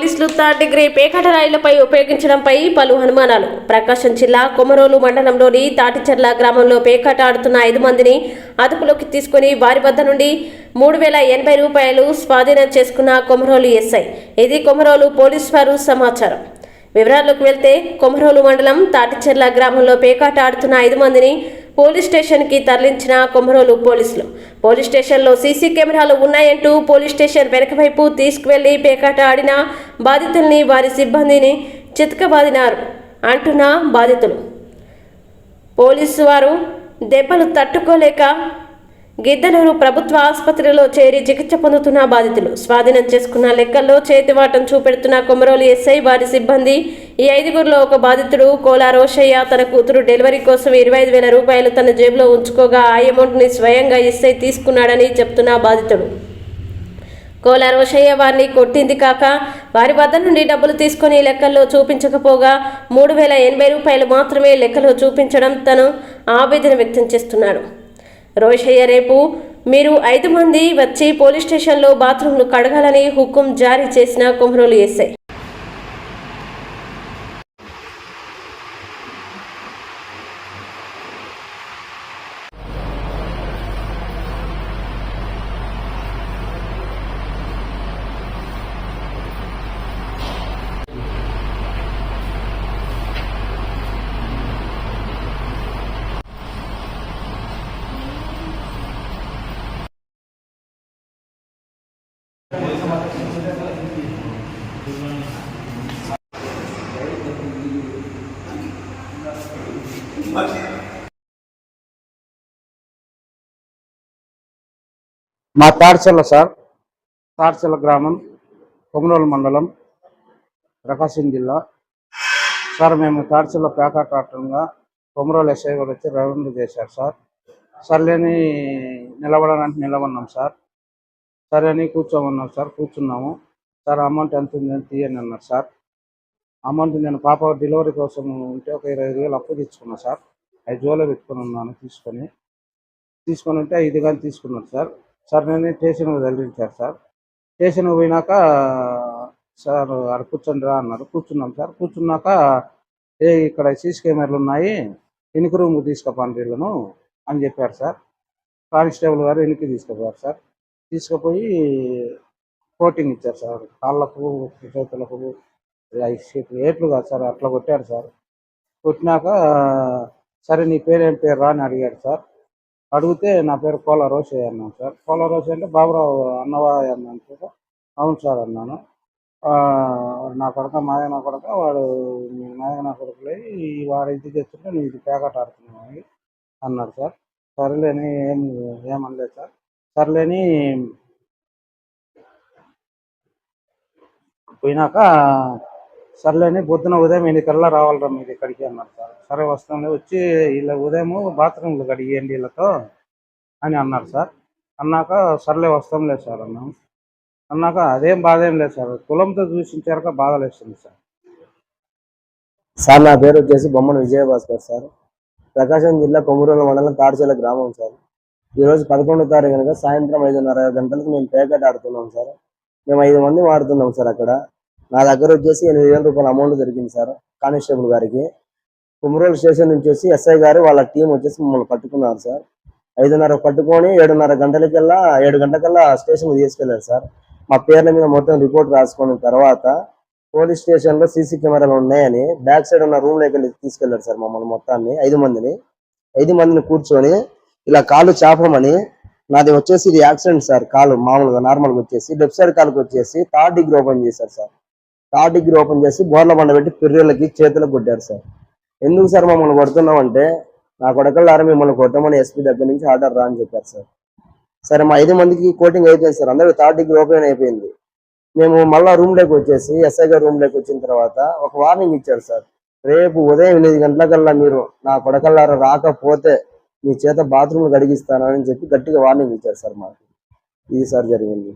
పోలీసులు third degree పేకాట రాయిలపై ఉపయోగించడంపై పలు అనుమానాలు. ప్రకాశం జిల్లా కొమరోలు మండలంలోని తాటిచెర్ల గ్రామంలో పేకాట ఆడుతున్న ఐదు మందిని అదుపులోకి తీసుకుని వారి వద్ద నుండి మూడు వేల ఎనభై రూపాయలు స్వాధీనం చేసుకున్న కొమరోలు ఎస్ఐ. ఇది కొమరోలు పోలీస్ వారు సమాచారం. వివరాల్లోకి వెళ్తే కొమరోలు మండలం తాటిచెర్ల గ్రామంలో పేకాట ఆడుతున్న ఐదు మందిని పోలీస్ స్టేషన్కి తరలించిన కొమరోలు పోలీసులు. పోలీస్ స్టేషన్లో సీసీ కెమెరాలు ఉన్నాయంటూ పోలీస్ స్టేషన్ వెనక వైపు తీసుకువెళ్ళి పేకాట ఆడిన బాధితుల్ని వారి సిబ్బందిని చితకబాదినారు అంటున్న బాధితులు. పోలీసు వారు దెబ్బలు తట్టుకోలేక గిద్దలూరు ప్రభుత్వ ఆసుపత్రిలో చేరి చికిత్స పొందుతున్న బాధితులు. స్వాధీనం చేసుకున్న లెక్కల్లో చేతివాటం చూపెడుతున్న కొమరోలు ఎస్ఐ వారి సిబ్బంది ఈ ఐదుగురిలో ఒక బాధితుడు కోలా రోషయ్య తన కూతురు డెలివరీ కోసం ఇరవై ఐదు వేల రూపాయలు తన జేబులో ఉంచుకోగా ఆ అమౌంట్ని స్వయంగా ఇస్తే తీసుకున్నాడని చెప్తున్న బాధితుడు. కోలా రోషయ్య వారిని కొట్టింది కాక వారి వద్ద నుండి డబ్బులు తీసుకొని లెక్కల్లో చూపించకపోగా మూడు వేల ఎనభై రూపాయలు మాత్రమే లెక్కలో చూపించడం తను ఆవేదన వ్యక్తం చేస్తున్నాడు. రోషయ్య రేపు మీరు ఐదు మంది వచ్చి పోలీస్ స్టేషన్లో బాత్రూంను కడగాలని హుకుం జారీ చేసిన కొమరోలు ఎస్ఐ. మా తాడ్చల్ల సార్ తాడ్చల్ల గ్రామం కొమరోలు మండలం ప్రకాశం జిల్లా. సార్ మేము తాడ్చల్ల పేకా ఆటంగా కొమరోలు ఎస్ఐ గారు వచ్చి రౌండ్ చేశారు సార్. సర్లేని నిలబడడానికి నిలబడినాం సార్. సరే అని కూర్చోమన్నాం సార్ కూర్చున్నాము. సార్ అమౌంట్ ఎంత ఉంది అని అన్నారు సార్. అమౌంట్ నేను పాప డెలివరీ కోసం ఉంటే ఒక ఇరవై ఐదు వేలు అప్పు తెచ్చుకున్నా సార్. ఐదు జోలో పెట్టుకుని ఉన్నాను తీసుకొని. తీసుకొని ఉంటే ఐదు కానీ తీసుకున్నారు సార్. సార్ నేను స్టేషన్కి తగిలించారు సార్. స్టేషన్కి పోయినాక సార్ అక్కడ కూర్చొని రా అన్నారు. కూర్చున్నాం సార్. కూర్చున్నాక ఏ ఇక్కడ సీసీ కెమెరాలు ఉన్నాయి. వెనుక రూమ్కి తీసుకుపోండి వీళ్ళను అని చెప్పారు సార్. కానిస్టేబుల్ గారు వెనక్కి తీసుకుపోయారు సార్. తీసుకుపోయి కోటింగ్ ఇచ్చారు సార్. కాళ్ళకు చేతులకు ఐదు చేతులు ఏట్లు కాదు సార్ అట్లా కొట్టారు సార్. కొట్టినాక సరే నీ పేరేం పేరు రా అని అడిగాడు సార్. అడిగితే నా పేరు కోల రోషయ్య అన్నాను సార్. కోల రోషయ్య అంటే బాబురావు అన్నవా అన్నాను సార్. అవును సార్ అన్నాను. "ఆ, నా కొడక మాయన కొడక వాడు మీ నాయన కొడుకులై వాడు ఇది తెచ్చుంటే నువ్వు ఇది పేకాట ఆడుతున్నావు అన్నాడు సార్. సరేలేని ఏం ఏమనలేదు సార్. సర్లేని పోయినాక సర్లేని పొద్దున ఉదయం ఎన్నికల్లా రావాలిరా మీరు ఇక్కడికి అన్నారు సార్. సరే వస్తాంలే వచ్చి వీళ్ళ ఉదయం బాత్రూమ్లు కడిగేయండి వీళ్ళతో అని అన్నారు సార్. అన్నాక సర్లే వస్తాం లేదు సార్ అన్నాం. అన్నాక అదేం బాధ ఏం లేదు సార్. కులంతో చూసించారక బాధ లేస్తుంది సార్. సార్ నా పేరు వచ్చేసి బొమ్మన విజయభాస్కర్ సార్. ప్రకాశం జిల్లా కొమ్మరూల మండలం తాడిచెల గ్రామం సార్. ఈరోజు పదకొండో తారీఖు కనుక సాయంత్రం ఐదున్నర గంటలకు మేము పేకెట్ ఆడుతున్నాం సార్. మేము ఐదు మంది ఆడుతున్నాం సార్ అక్కడ. నా దగ్గర వచ్చేసి ఎనిమిది వేల రూపాయల అమౌంట్ దొరికింది సార్ కానిస్టేబుల్ గారికి. కుమరోలు స్టేషన్ నుంచి వచ్చి ఎస్ఐ గారు వాళ్ళ టీం వచ్చేసి మమ్మల్ని పట్టుకున్నారు సార్. ఐదున్నర పట్టుకొని ఏడున్నర గంటలకల్లా ఏడు గంటలకల్లా స్టేషన్కి తీసుకెళ్ళారు సార్. మా పేర్ల మీద మొత్తం రిపోర్ట్ రాసుకున్న తర్వాత పోలీస్ స్టేషన్లో సీసీ కెమెరాలు ఉన్నాయని బ్యాక్ సైడ్ ఉన్న రూమ్లోకి వెళ్ళి తీసుకెళ్ళారు సార్ మమ్మల్ని మొత్తాన్ని ఐదు మందిని. ఐదు మందిని కూర్చొని ఇలా కాలు చేపమని నాది వచ్చేసి ఇది యాక్సిడెంట్ సార్ కాలు మామూలుగా నార్మల్గా వచ్చేసి. లెఫ్ట్ సైడ్ కాలుకి వచ్చేసి థర్డ్ డిగ్రీ ఓపెన్ చేశారు సార్. థర్డ్ డిగ్రీ ఓపెన్ చేసి బోర్ల బండ పెట్టి పిర్రెలకి చేతులకు కొట్టారు సార్. ఎందుకు సార్ మమ్మల్ని కొడుతున్నామంటే నా కొడకళ్ళారా మిమ్మల్ని కొట్టమని ఎస్పీ దగ్గర నుంచి ఆర్డర్ రా అని చెప్పారు సార్. సరే మా ఐదు మందికి కోటింగ్ అయిపోయింది సార్. అందరూ థర్డ్ డిగ్రీ ఓపెన్ అయిపోయింది. మేము మళ్ళా రూమ్లోకి వచ్చేసి ఎస్ఐ గారు రూమ్లోకి వచ్చిన తర్వాత ఒక వార్నింగ్ ఇచ్చారు సార్. రేపు ఉదయం ఎనిమిది గంటలకల్లా మీరు నా కొడకల్లారా రాకపోతే మీ చేత బాత్రూమ్ కడిగిస్తానని చెప్పి గట్టిగా వార్నింగ్ ఇచ్చారు సార్ మాకు. ఇది సార్ జరిగింది.